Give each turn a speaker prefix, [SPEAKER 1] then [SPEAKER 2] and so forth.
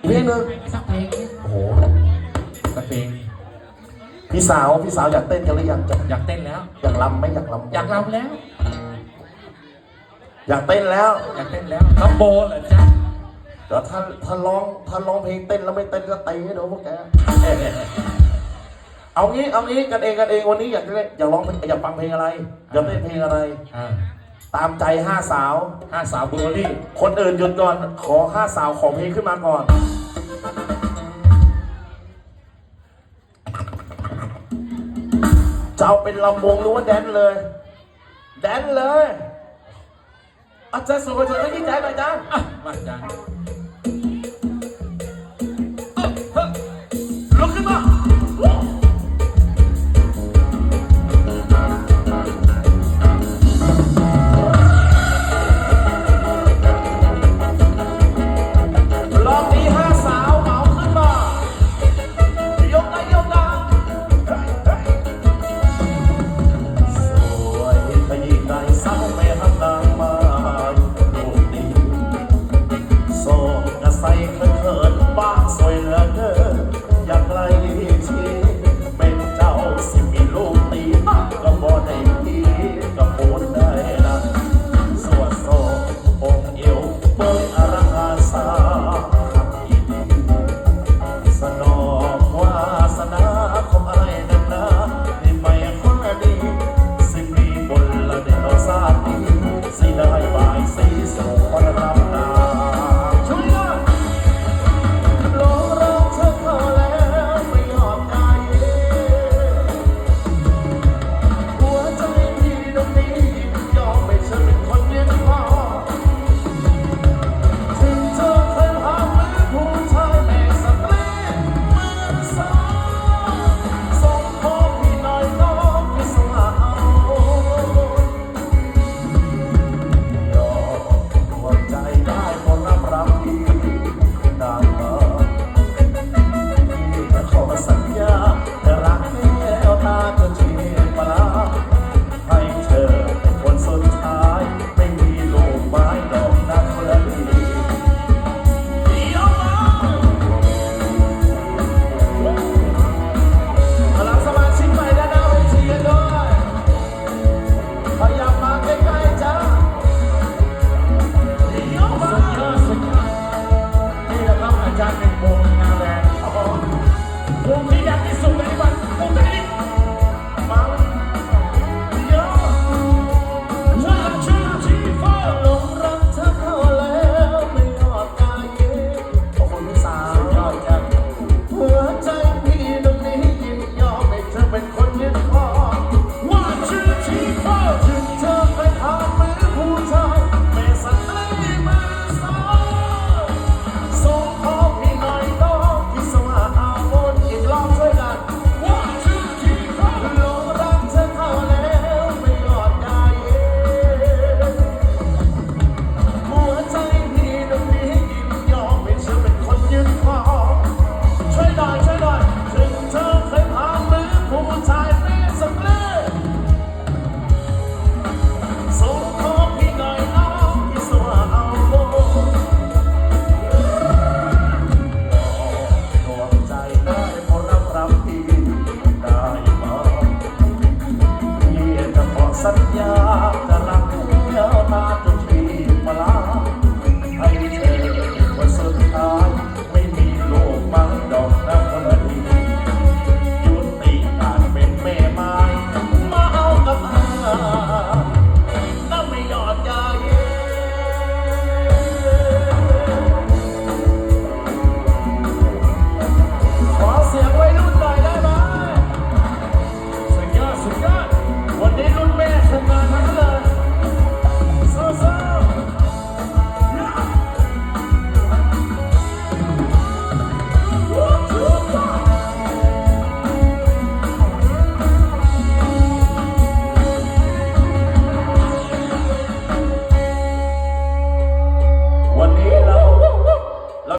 [SPEAKER 1] เพลงหนึ่ง
[SPEAKER 2] สักเพลงดิ
[SPEAKER 1] โอ้โห
[SPEAKER 2] สักเพลง
[SPEAKER 1] พี่สาวพี่สาวอยากเต้นกันหรือยังจะ
[SPEAKER 2] อยากเต้นแล้ว
[SPEAKER 1] อยากรำไหมอยากรำ
[SPEAKER 2] อยากรำแล้ว
[SPEAKER 1] อยากเต้นแล้ว
[SPEAKER 2] อยากเต้นแล้วน้องโบเหรอจ๊ะ
[SPEAKER 1] เดี๋ยวถ้าถ้าร้องถ้าร้องเพลงเต้นแล้วไม่เต้นก็ตีให้ดูพวกแกเอางี้เอางี้กันเองกันเองวันนี้อยากจะเล่นอยากร้องเพลงอยากฟังเพลงอะไรอยากเต้นเพลงอะไร
[SPEAKER 2] อ่า
[SPEAKER 1] ตามใจห้าสาว
[SPEAKER 2] ห้าสาวเบอร์รี่
[SPEAKER 1] คนอื่นหยุดก่อน ขอห้าสาวของเพลงขึ้นมาก่อน จะเอาเป็นลำวงหรือว่าแดนเลย แดนเลยอาจารย์สุภาชัยนี่ใจหมอยจ้าอะมาจ้ะลุ สัญญา